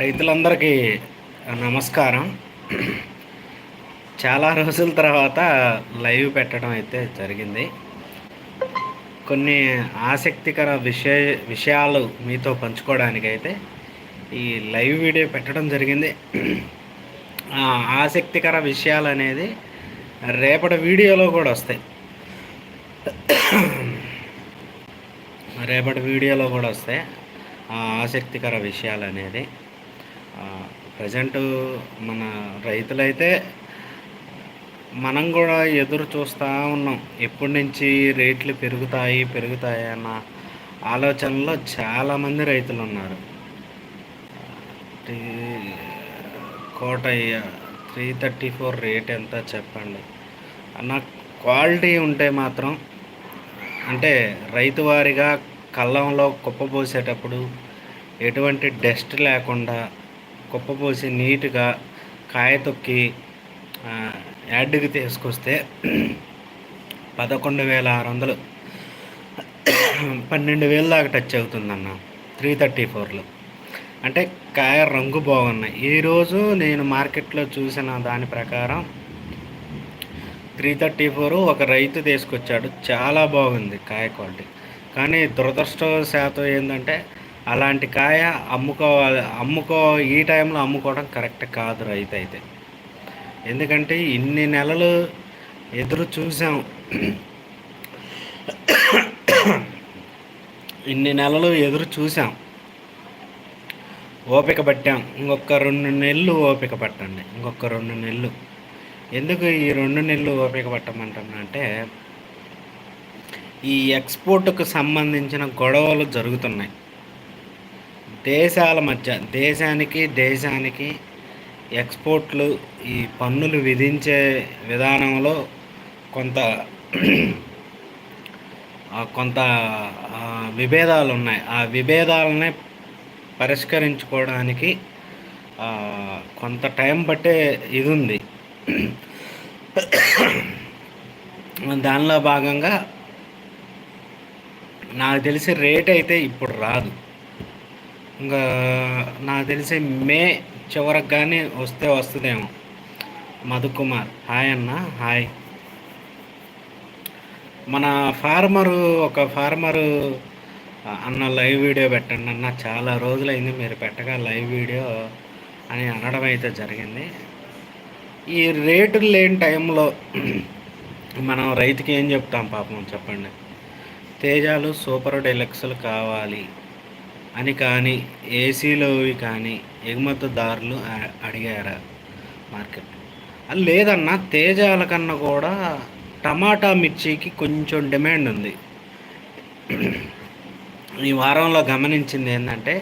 రైతులందరికీ నమస్కారం. చాలా రోజుల తర్వాత లైవ్ పెట్టడం అయితే జరిగింది. కొన్ని ఆసక్తికర విషయ విషయాలు మీతో పంచుకోవడానికి అయితే ఈ లైవ్ వీడియో పెట్టడం జరిగింది. ఆ ఆసక్తికర విషయాలు అనేది రేపటి వీడియోలో కూడా వస్తాయి. రేపటి వీడియోలో కూడా వస్తాయి. ఆ ఆసక్తికర విషయాలు అనేది. ప్రజెంట్ మన రైతులైతే మనం కూడా ఎదురు చూస్తూ ఉన్నాం. ఎప్పటి నుంచి రేట్లు పెరుగుతాయి పెరుగుతాయి అన్న ఆలోచనలో చాలామంది రైతులు ఉన్నారు Kotaiah three thirty four rate ఎంత చెప్పండి? అన్న క్వాలిటీ ఉంటే మాత్రం అంటే రైతు వారిగా కళ్ళంలో కుప్పపోసేటప్పుడు ఎటువంటి డస్ట్ లేకుండా కుప్పపోసి నీట్గా కాయ తొక్కి యాడ్కి తీసుకొస్తే పదకొండు వేల ఆరు వందలు. పన్నెండు వేల దాకా టచ్ అవుతుందన్న. త్రీ థర్టీ ఫోర్లో. అంటే కాయ రంగు బాగున్నాయి. ఈరోజు నేను మార్కెట్లో చూసిన దాని ప్రకారం త్రీ థర్టీ ఫోర్ ఒక రైతు తీసుకొచ్చాడు. చాలా బాగుంది కాయ క్వాలిటీ. కానీ దురదృష్టవశాతం ఏంటంటే అలాంటి కాయ అమ్ముకోవాలి అమ్ముకో ఈ టైంలో అమ్ముకోవడం కరెక్ట్ కాదు రైతు అయితే ఎందుకంటే ఇన్ని నెలలు ఎదురు చూసాం. ఇన్ని నెలలు ఎదురు చూసాం. ఓపిక పట్టాం. ఇంకొక రెండు నెలలు ఓపిక పట్టండి. ఇంకొక రెండు నెలలు. ఎందుకు ఈ రెండు నెలలు ఓపిక పట్టమంటున్నా అంటే ఈ ఎక్స్పోర్ట్కు సంబంధించిన గొడవలు జరుగుతున్నాయి. దేశాల మధ్య దేశానికి దేశానికి ఎక్స్పోర్ట్లు ఈ పన్నులు విధించే విధానంలో కొంత కొంత విభేదాలు ఉన్నాయి ఆ విభేదాలనే పరిష్కరించుకోవడానికి కొంత టైం పట్టే ఇది ఉంది దానిలో భాగంగా నాకు తెలిసి రేట్ అయితే ఇప్పుడు రాదు. ఇంకా నాకు తెలిసి మే చివరికి కానీ వస్తే వస్తుందేమో. మధుకుమార్. హాయ్ అన్న హాయ్. మన ఫార్మరు ఒక ఫార్మరు అన్న లైవ్ వీడియో పెట్టండి అన్న. చాలా రోజులైంది మీరు పెట్టగా లైవ్ వీడియో అని అనడం అయితే జరిగింది. ఈ రేటులు లేని టైంలో మనం రైతుకి ఏం చెప్తాం పాపం చెప్పండి. తేజాలు సూపర్ డెలక్స్లు కావాలి. అని కానీ ఏసీలోవి కానీ ఎగుమతిదారులు అడిగారా మార్కెట్? అది లేదన్నా తేజాల కన్నా కూడా టమాటా మిర్చికి కొంచెం డిమాండ్ ఉంది. ఈ వారంలో గమనించింది ఏంటంటే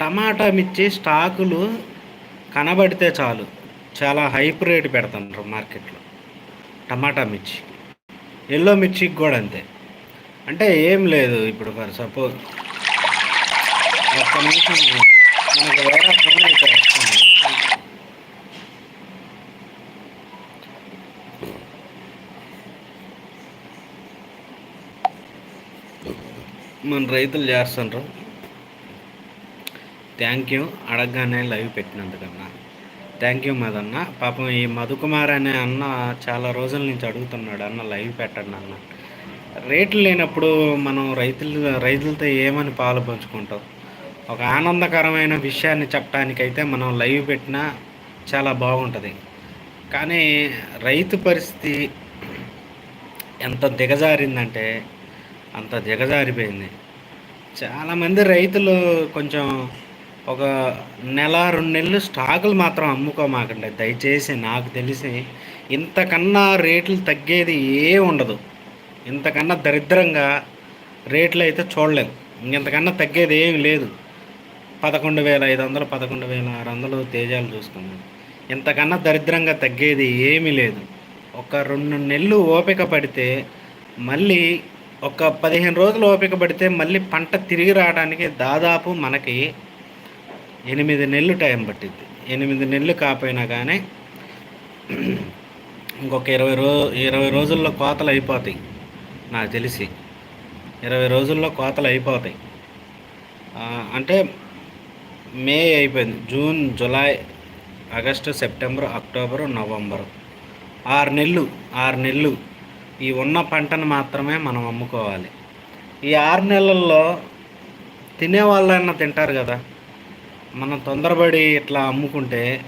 టమాటా మిర్చి స్టాకులు కనబడితే చాలు. చాలా హైప్ రేట్ పెడుతున్నారు మార్కెట్లో టమాటా మిర్చి. ఎల్లో మిర్చికి కూడా అంతే. అంటే ఏం లేదు ఇప్పుడు ఫర్ సపోజ్ ఒక్క నిమిషం మనకు వేరే ఫోన్ అయితే వస్తుంది మన రైతులు చేస్తుండ్రు. థ్యాంక్ యూ అడగగానే లైవ్ పెట్టినందుకన్నా. Thank you Madanna. పాపం ఈ మధుకుమార్ అనే అన్న చాలా రోజుల నుంచి అడుగుతున్నాడు అన్న లైవ్ పెట్టండి అన్న. రేట్లు లేనప్పుడు మనం రైతులు రైతులతో ఏమని పాలు పంచుకుంటాం? ఒక ఆనందకరమైన విషయాన్ని చెప్పడానికైతే మనం లైవ్ పెట్టినా చాలా బాగుంటుంది. కానీ రైతు పరిస్థితి ఎంత దిగజారిందంటే అంత దిగజారిపోయింది. చాలామంది రైతులు కొంచెం ఒక నెల రెండు నెలలు స్టాకులు మాత్రం అమ్ముకోమాకండి. దయచేసి నాకు తెలిసి ఇంతకన్నా రేట్లు తగ్గేది ఏ ఉండదు. ఇంతకన్నా దరిద్రంగా రేట్లు అయితే చూడలేము ఇంతకన్నా తగ్గేది ఏమి లేదు. పదకొండు వేల ఐదు వందలు పదకొండు వేల ఆరు వందలు తేజాలు చూసుకున్నాను ఇంతకన్నా దరిద్రంగా తగ్గేది ఏమీ లేదు. ఒక రెండు నెలలు ఓపిక పడితే మళ్ళీ ఒక పదిహేను రోజులు ఓపిక పడితే మళ్ళీ పంట తిరిగి రావడానికి దాదాపు మనకి ఎనిమిది నెలలు టైం పట్టింది ఎనిమిది నెలలు కాపోయినా కానీ ఇంకొక ఇరవై రో ఇరవై రోజుల్లో కోతలు అయిపోతాయి. నాకు తెలిసి ఇరవై రోజుల్లో కోతలు అయిపోతాయి. అంటే మే అయిపోయింది. June July August September October November. ఆరు నెలలు ఆరు నెలలు ఈ ఉన్న పంటను మాత్రమే మనం అమ్ముకోవాలి. ఈ ఆరు నెలల్లో తినేవాళ్ళైనా తింటారు కదా. మనం తొందరపడి ఇట్లా అమ్ముకుంటే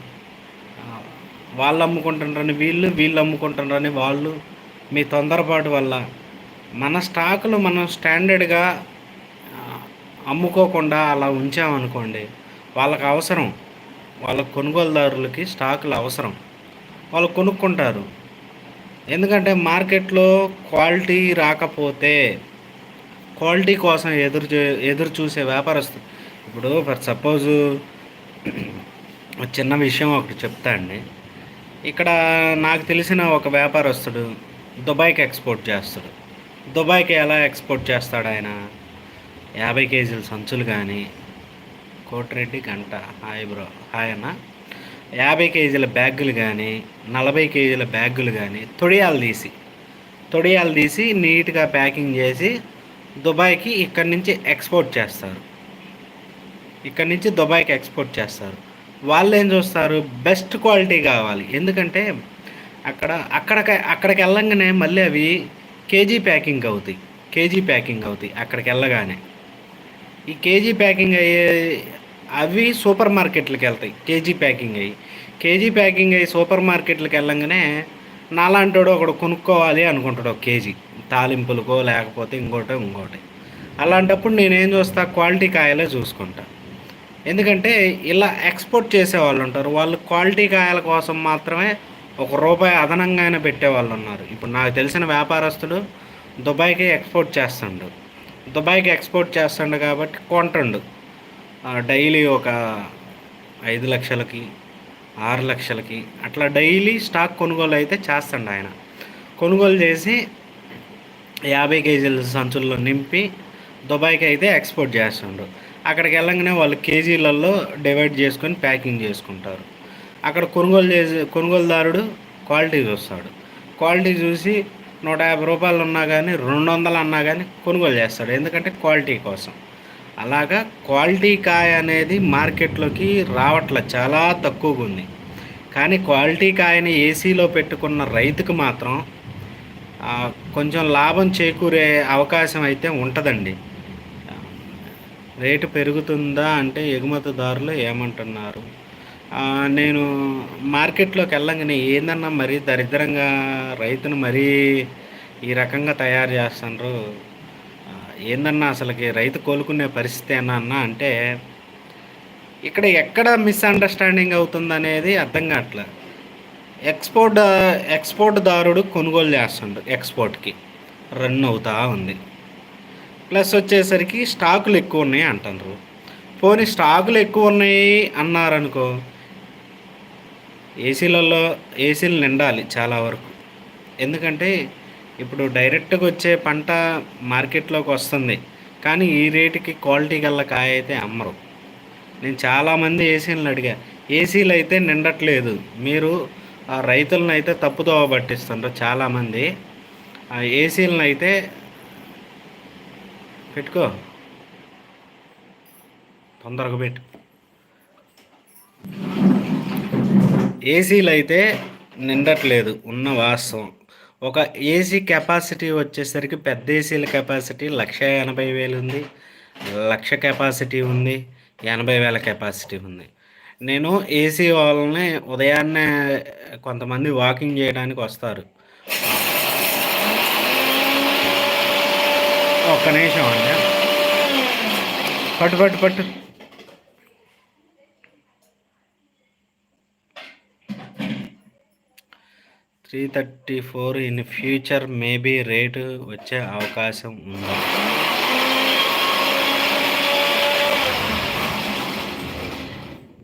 వాళ్ళు అమ్ముకుంటుండ్రని వీళ్ళు వీళ్ళు అమ్ముకుంటుండ్రని వాళ్ళు మీ తొందరపాటు వల్ల మన స్టాకులు మనం స్టాండర్డ్గా అమ్ముకోకుండా అలా ఉంచామనుకోండి వాళ్ళకి అవసరం. వాళ్ళ కొనుగోలుదారులకి స్టాకులు అవసరం. వాళ్ళు కొనుక్కుంటారు. ఎందుకంటే మార్కెట్లో క్వాలిటీ రాకపోతే క్వాలిటీ కోసం ఎదురు ఎదురు చూసే వ్యాపారస్తులు ఇప్పుడు ఫర్ సపోజు చిన్న విషయం ఒకటి చెప్తా అండి. ఇక్కడ నాకు తెలిసిన ఒక వ్యాపారస్తుడు దుబాయ్కి ఎక్స్పోర్ట్ చేస్తాడు. దుబాయ్కి ఎలా ఎక్స్పోర్ట్ చేస్తాడు ఆయన? యాభై కేజీల సంచులు కానీ కోటిరెడ్డి గంట. Hi bro. హాయ్ అన్న. యాభై కేజీల బ్యాగులు కానీ నలభై కేజీల బ్యాగులు కానీ తొడియాలు తీసి తొడియాలు తీసి నీట్గా ప్యాకింగ్ చేసి దుబాయ్కి ఇక్కడి నుంచి ఎక్స్పోర్ట్ చేస్తారు. ఇక్కడి నుంచి దుబాయ్కి ఎక్స్పోర్ట్ చేస్తారు. వాళ్ళు ఏం చూస్తారు? బెస్ట్ క్వాలిటీ కావాలి. ఎందుకంటే అక్కడ అక్కడికి అక్కడికి వెళ్ళంగానే మళ్ళీ అవి కేజీ ప్యాకింగ్ అవుతాయి. కేజీ ప్యాకింగ్ అవుతాయి అక్కడికి వెళ్ళగానే. ఈ కేజీ ప్యాకింగ్ అయ్యే అవి సూపర్ మార్కెట్లకు వెళ్తాయి. కేజీ ప్యాకింగ్ అయ్యి. కేజీ ప్యాకింగ్ అయ్యి సూపర్ మార్కెట్లకు వెళ్ళంగానే నాలాంటోడు ఒకడు కొనుక్కోవాలి అనుకుంటాడు ఒక కేజీ. తాలింపులకో లేకపోతే ఇంకోటో ఇంకోటి. అలాంటప్పుడు నేనేం చూస్తా? క్వాలిటీ కాయలే చూసుకుంటా. ఎందుకంటే ఇలా ఎక్స్పోర్ట్ చేసే వాళ్ళు ఉంటారు. వాళ్ళు క్వాలిటీ కాయల కోసం మాత్రమే ఒక రూపాయి అదనంగానే పెట్టే వాళ్ళు ఉన్నారు. ఇప్పుడు నాకు తెలిసిన వ్యాపారస్తుడు దుబాయ్కి ఎక్స్పోర్ట్ చేస్తుండు. దుబాయ్కి ఎక్స్పోర్ట్ చేస్తుండు కాబట్టి కొంటుండు. డైలీ ఒక ఐదు లక్షలకి ఆరు లక్షలకి అట్లా డైలీ స్టాక్ కొనుగోలు అయితే చేస్తాడు ఆయన. కొనుగోలు చేసి యాభై కేజీల సంచుల్లో నింపి దుబాయ్కి అయితే ఎక్స్పోర్ట్ చేస్తుండ్రు అక్కడికి వెళ్ళంగానే వాళ్ళు కేజీలలో డివైడ్ చేసుకొని ప్యాకింగ్ చేసుకుంటారు. అక్కడ కొనుగోలు చేసే కొనుగోలుదారుడు క్వాలిటీ చూస్తాడు. క్వాలిటీ చూసి నూట యాభై రూపాయలు ఉన్నా కానీ రెండు వందలు అన్నా కానీ కొనుగోలు చేస్తాడు. ఎందుకంటే క్వాలిటీ కోసం. అలాగా క్వాలిటీ కాయ అనేది మార్కెట్లోకి రావట్లే చాలా తక్కువగా ఉంది. కానీ క్వాలిటీ కాయని ఏసీలో పెట్టుకున్న రైతుకు మాత్రం కొంచెం లాభం చేకూరే అవకాశం అయితే ఉంటుందండి. రేటు పెరుగుతుందా అంటే ఎగుమతిదారులు ఏమంటున్నారు? నేను మార్కెట్లోకి వెళ్ళంగానే ఏందన్నా మరీ దరిద్రంగా రైతును మరీ ఈ రకంగా తయారు చేస్తున్నారు? ఏందన్నా అసలుకి రైతు కోలుకునే పరిస్థితి ఏనా అన్న అంటే ఇక్కడ ఎక్కడ మిస్అండర్స్టాండింగ్ అవుతుందనేది అర్థం కావట్లే. ఎక్స్పోర్ట్ ఎక్స్పోర్ట్ దారుడు కొనుగోలు చేస్తుండు ఎక్స్పోర్ట్కి రన్ అవుతా ఉంది. ప్లస్ వచ్చేసరికి స్టాకులు ఎక్కువ ఉన్నాయి అంటున్నారు పోనీ స్టాకులు ఎక్కువ ఉన్నాయి అన్నారనుకో ఏసీలలో ఏసీలు నిండాలి చాలా వరకు. ఎందుకంటే ఇప్పుడు డైరెక్ట్గా వచ్చే పంట మార్కెట్లోకి వస్తుంది. కానీ ఈ రేటుకి క్వాలిటీ గల్ల కాయ అయితే అమ్మరు. నేను చాలామంది ఏసీలను అడిగా ఏసీలు అయితే నిండట్లేదు. మీరు ఆ రైతులను అయితే తప్పుదోవ పట్టిస్తుండ్రు చాలామంది. ఆ ఏసీలను అయితే పెట్టుకో. తొందరగా పెట్టు. ఏసీలు అయితే నిండట్లేదు. ఉన్న వాస్తవం. ఒక ఏసీ కెపాసిటీ వచ్చేసరికి పెద్ద ఏసీల కెపాసిటీ లక్ష ఎనభై వేలు ఉంది. లక్ష కెపాసిటీ ఉంది. ఎనభై వేల కెపాసిటీ ఉంది. నేను ఏసీ వాళ్ళని ఉదయాన్నే కొంతమంది వాకింగ్ చేయడానికి వస్తారు. ఒక్క నిమిషం అండి. పట్టు పట్టు పట్టు. Three thirty four in future maybe rate వచ్చే అవకాశం ఉందా?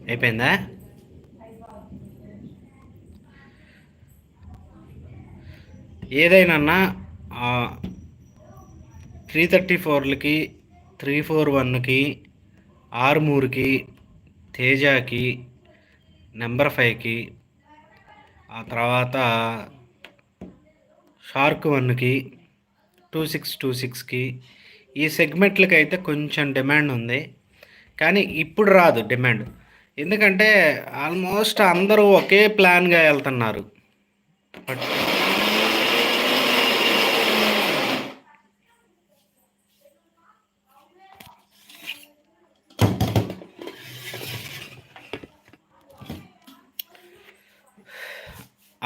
అయిపోయిందా? ఏదైనా త్రీ థర్టీ ఫోర్లకి త్రీ ఫోర్ వన్కి ఆరుమూరుకి తేజాకి నెంబర్ ఫైవ్కి ఆ తర్వాత షార్క్ వన్కి టూ సిక్స్ టూ సిక్స్కి ఈ సెగ్మెంట్లకి అయితే కొంచెం డిమాండ్ ఉంది. కానీ ఇప్పుడు రాదు డిమాండ్. ఎందుకంటే ఆల్మోస్ట్ అందరూ ఒకే ప్లాన్గా వెళ్తున్నారు. బట్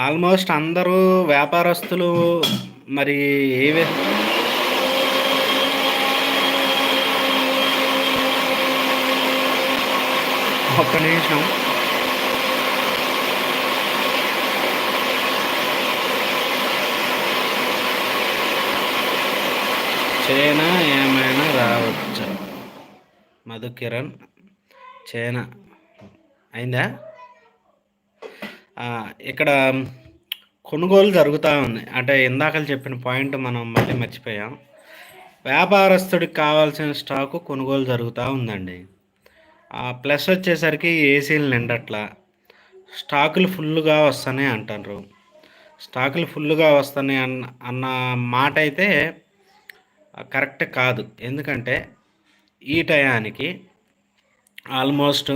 ఆల్మోస్ట్ అందరూ వ్యాపారస్తులు మరి ఏవే ఒక్క నిమిషం. చైనా ఏమైనా రావచ్చు? మధుకిరణ్ చైనా. అయిందా? ఇక్కడ కొనుగోలు జరుగుతూ ఉంది. అంటే ఇందాకలు చెప్పిన పాయింట్ మనం మళ్ళీ మర్చిపోయాం. వ్యాపారస్తుడికి కావాల్సిన స్టాకు కొనుగోలు జరుగుతూ ఉందండి. ప్లస్ వచ్చేసరికి ఏసీలు నిండట్లా. స్టాకులు ఫుల్గా వస్తున్నాయి అంటారు స్టాకులు ఫుల్గా వస్తాయి అన్న అన్న మాట అయితే కరెక్ట్ కాదు. ఎందుకంటే ఈ టయానికి ఆల్మోస్ట్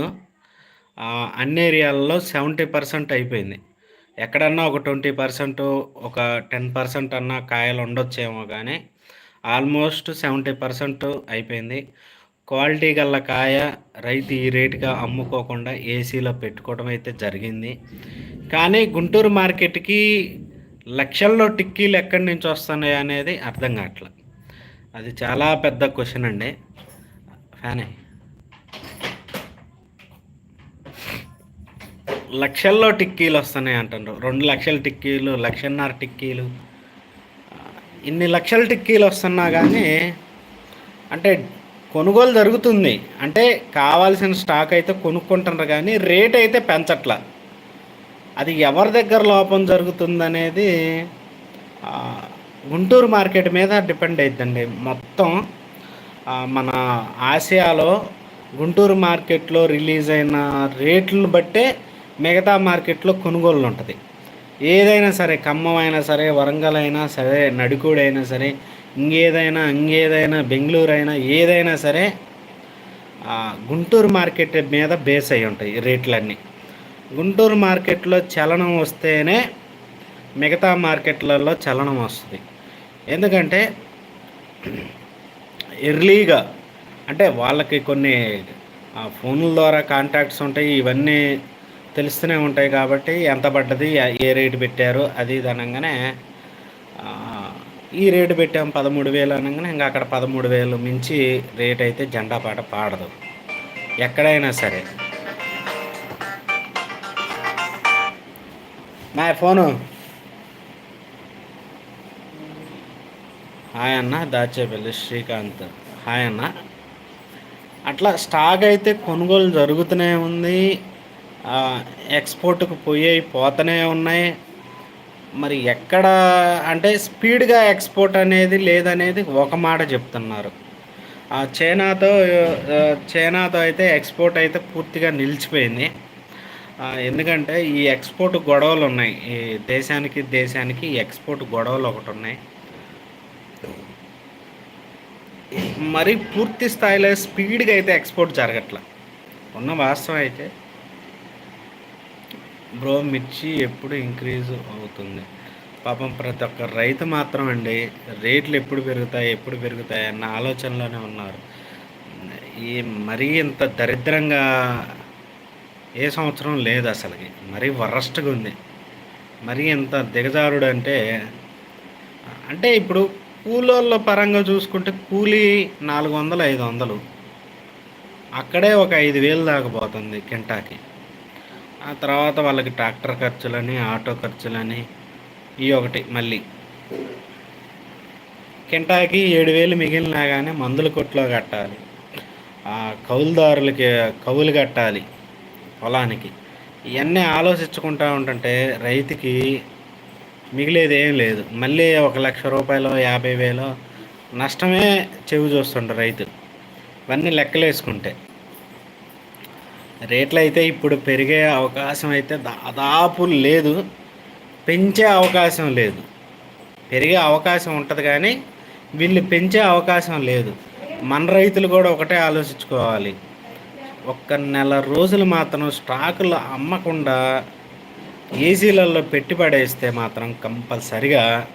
అన్ని ఏరియాల్లో సెవెంటీ పర్సెంట్ అయిపోయింది. ఎక్కడన్నా ఒక ట్వంటీ పర్సెంట్ ఒక టెన్ పర్సెంట్ అన్న కాయలు ఉండొచ్చేమో కానీ ఆల్మోస్ట్ సెవెంటీ పర్సెంట్ అయిపోయింది. క్వాలిటీ గల కాయ రైతు ఈ రేటుగా అమ్ముకోకుండా ఏసీలో పెట్టుకోవడం అయితే జరిగింది. కానీ గుంటూరు మార్కెట్కి లక్షల్లో టిక్కీలు ఎక్కడి నుంచి వస్తున్నాయి అనేది అర్థం కావట్లేదు అది చాలా పెద్ద క్వశ్చన్ అండి. ఫ్యానే. లక్షల్లో టిక్కీలు వస్తున్నాయి అంటారు రెండు లక్షల టిక్కీలు లక్షన్నర టిక్కీలు. ఇన్ని లక్షల టిక్కీలు వస్తున్నా కానీ అంటే కొనుగోలు జరుగుతుంది. అంటే కావాల్సిన స్టాక్ అయితే కొనుక్కుంటున్నారు కానీ రేట్ అయితే పెంచట్ల. అది ఎవరి దగ్గర లోపం జరుగుతుందనేది గుంటూరు మార్కెట్ మీద డిపెండ్ అవుతుందండి మొత్తం మన ఆసియాలో గుంటూరు మార్కెట్లో రిలీజ్ అయిన రేట్లను బట్టే మిగతా మార్కెట్లో కొనుగోలు ఉంటుంది. ఏదైనా సరే ఖమ్మం అయినా సరే వరంగల్ అయినా సరే నడికూడు అయినా సరే ఇంకేదైనా ఇంకేదైనా బెంగళూరు అయినా ఏదైనా సరే గుంటూరు మార్కెట్ మీద బేస్ అయి ఉంటాయి రేట్లన్నీ. గుంటూరు మార్కెట్లో చలనం వస్తేనే మిగతా మార్కెట్లలో చలనం వస్తుంది. ఎందుకంటే ఎర్లీగా అంటే వాళ్ళకి కొన్ని ఫోన్ల ద్వారా కాంటాక్ట్స్ ఉంటాయి ఇవన్నీ తెలుస్తూనే ఉంటాయి కాబట్టి ఎంత పడ్డది ఏ- రేటు పెట్టారు అది ఇది అనగానే ఈ రేటు పెట్టాం పదమూడు వేలు అనగానే ఇంకా అక్కడ పదమూడు వేలు మించి రేట్ అయితే జెండా పాట పాడదు. ఎక్కడైనా సరే. మా ఫోను. హాయ్ అన్న దాచేపల్లి శ్రీకాంత్. హాయ్ అన్న. అట్లా స్టాక్ అయితే కొనుగోలు జరుగుతూనే ఉంది. ఎక్స్పోర్ట్కి పోయి పోతూనే ఉన్నాయి. మరి ఎక్కడ అంటే స్పీడ్గా ఎక్స్పోర్ట్ అనేది లేదనేది ఒక మాట చెప్తున్నారు. ఆ, చైనాతో చైనాతో అయితే ఎక్స్పోర్ట్ అయితే పూర్తిగా నిలిచిపోయింది. ఎందుకంటే ఈ ఎక్స్పోర్ట్ గొడవలు ఉన్నాయి. ఈ దేశానికి దేశానికి ఎక్స్పోర్ట్ గొడవలు ఒకటి ఉన్నాయి. మరి పూర్తి స్థాయిలో స్పీడ్గా అయితే ఎక్స్పోర్ట్ జరగట్ల? ఉన్న వాస్తవం అయితే బ్రో మిర్చి ఎప్పుడు ఇంక్రీజ్ అవుతుంది? పాపం ప్రతి ఒక్క రైతు మాత్రం అండి రేట్లు ఎప్పుడు పెరుగుతాయి ఎప్పుడు పెరుగుతాయి అన్న ఆలోచనలోనే ఉన్నారు. ఈ మరీ ఇంత దరిద్రంగా ఏ సంవత్సరం లేదు అసలుకి. మరీ వరస్ట్గా ఉంది. మరీ ఇంత దిగజారుడు అంటే అంటే ఇప్పుడు కూలోళ్ళ పరంగా చూసుకుంటే కూలీ నాలుగు వందలు ఐదు వందలు. అక్కడే ఒక ఐదు వేలు దాకా పోతుంది కింటాకి. ఆ తర్వాత వాళ్ళకి ట్రాక్టర్ ఖర్చులని ఆటో ఖర్చులని ఈ ఒకటి మళ్ళీ. కింటాకి ఏడు వేలు మిగిలినా కానీ మందుల కొట్లో కట్టాలి. ఆ కౌలుదారులకి కౌలు కట్టాలి పొలానికి. ఇవన్నీ ఆలోచించుకుంటా ఉంటుంటే రైతుకి మిగిలేది ఏం లేదు. మళ్ళీ ఒక లక్ష రూపాయలు యాభై వేలు నష్టమే చెవి చూస్తుండ రైతు ఇవన్నీ లెక్కలేసుకుంటే. రేట్లు అయితే ఇప్పుడు పెరిగే అవకాశం అయితే దాదాపు లేదు. పెంచే అవకాశం లేదు. పెరిగే అవకాశం ఉంటుంది కానీ వీళ్ళు పెంచే అవకాశం లేదు. మన రైతులు కూడా ఒకటే ఆలోచించుకోవాలి. ఒక్క నెల రోజులు మాత్రం స్టాకులు అమ్మకుండా ఏసీలలో పెట్టిపడేస్తే మాత్రం కంపల్సరిగా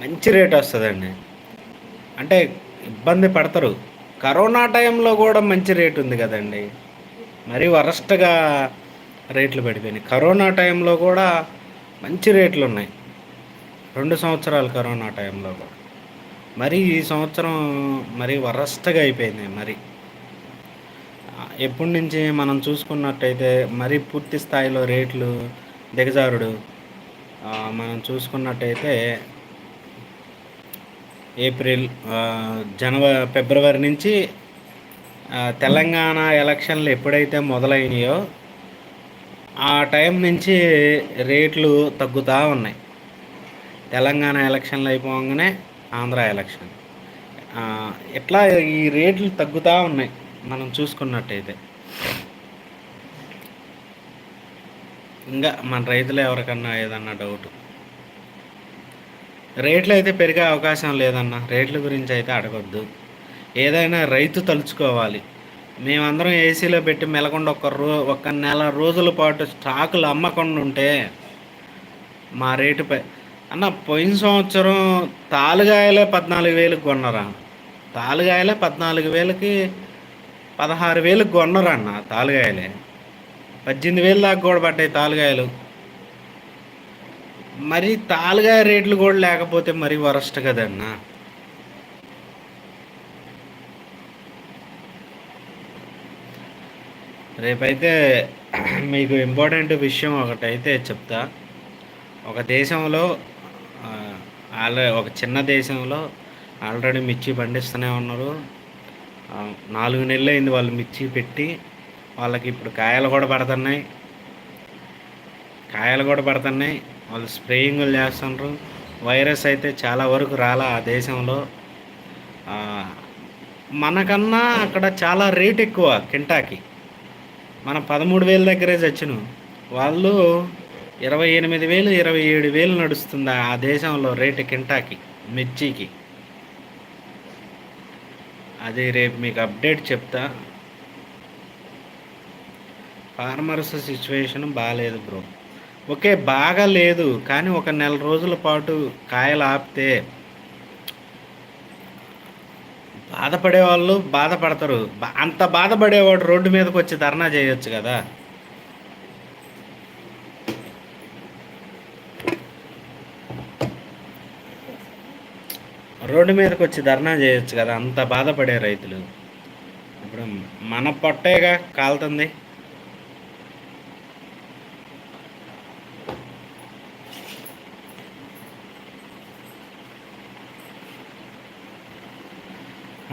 మంచి రేట్ వస్తుందండి. అంటే ఇబ్బంది పడతారు. కరోనా టైంలో కూడా మంచి రేట్ ఉంది కదండి. మరీ వరస్ట్గా రేట్లు పడిపోయినాయి కరోనా టైంలో కూడా మంచి రేట్లు ఉన్నాయి. రెండు సంవత్సరాలు కరోనా టైంలో కూడా. మరి ఈ సంవత్సరం మరి వరస్ట్గా అయిపోయింది మరి. ఎప్పటి నుంచి మనం చూసుకున్నట్టయితే మరీ పూర్తి స్థాయిలో రేట్లు దిగజారుడు. మనం చూసుకున్నట్టయితే ఏప్రిల్ జనవరి ఫిబ్రవరి నుంచి తెలంగాణ ఎలక్షన్లు ఎప్పుడైతే మొదలైనాయో ఆ టైం నుంచి రేట్లు తగ్గుతూ ఉన్నాయి. తెలంగాణ ఎలక్షన్లు అయిపోగానే ఆంధ్ర ఎలక్షన్. ఇట్లా ఈ రేట్లు తగ్గుతూ ఉన్నాయి మనం చూసుకున్నట్టయితే. ఇంకా మన రైతులు ఎవరికన్నా ఏదన్నా డౌట్? రేట్లు అయితే పెరిగే అవకాశం లేదన్న. రేట్ల గురించి అయితే అడగొద్దు. ఏదైనా రైతు తలుచుకోవాలి. మేమందరం ఏసీలో పెట్టి మెలకుండా ఒక రో ఒక నెల రోజుల పాటు స్టాకులు అమ్మకుండా ఉంటే మా రేటు పై అన్న పోయిన సంవత్సరం తాలుగాయలే పద్నాలుగు వేలకు కొన్నరా? తాలుగాయలే పద్నాలుగు వేలకి పదహారు వేలకు కొన్నరా అన్న తాలుగాయలే. పద్దెనిమిది వేలు దాకా కూడా పడ్డాయి తాలుగాయలు. మరి తాలుగా రేట్లు కూడా లేకపోతే మరి వరస్ట్ కదన్నా? రేపైతే మీకు ఇంపార్టెంట్ విషయం ఒకటైతే చెప్తా. ఒక దేశంలో ఆల్రెడీ ఒక చిన్న దేశంలో ఆల్రెడీ మిర్చి పండిస్తూనే ఉన్నారు. నాలుగు నెలలు అయింది వాళ్ళు మిర్చి పెట్టి వాళ్ళకి ఇప్పుడు కాయలు కూడా పడుతున్నాయి. కాయలు కూడా పడుతున్నాయి. వాళ్ళు స్ప్రేయింగ్లు చేస్తున్నారు వైరస్ అయితే చాలా వరకు రాలా ఆ దేశంలో. మనకన్నా అక్కడ చాలా రేట్ ఎక్కువ కింటాకి. మనం పదమూడు వేల దగ్గరే చచ్చిన. వాళ్ళు ఇరవై ఎనిమిది వేలు ఇరవై ఏడు వేలు నడుస్తుంది ఆ దేశంలో రేటు కింటాకి మిర్చికి? అది రేపు మీకు అప్డేట్ చెప్తా. ఫార్మర్స్ సిచ్యువేషన్ బాగాలేదు బ్రో. ఓకే బాగా లేదు కానీ ఒక నెల రోజుల పాటు కాయలు ఆపితే బాధపడే వాళ్ళు బాధపడతారు అంత బాధపడేవాడు రోడ్డు మీదకి వచ్చి ధర్నా చేయొచ్చు కదా. రోడ్డు మీదకి వచ్చి ధర్నా చేయొచ్చు కదా అంత బాధపడే రైతులు. ఇప్పుడు మన పొట్టేగా కాలుతుంది.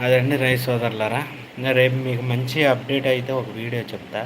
అదండి రైస్ సోదరులారా. ఇంకా రేపు మీకు మంచి అప్డేట్ అయితే ఒక వీడియో చెప్తా.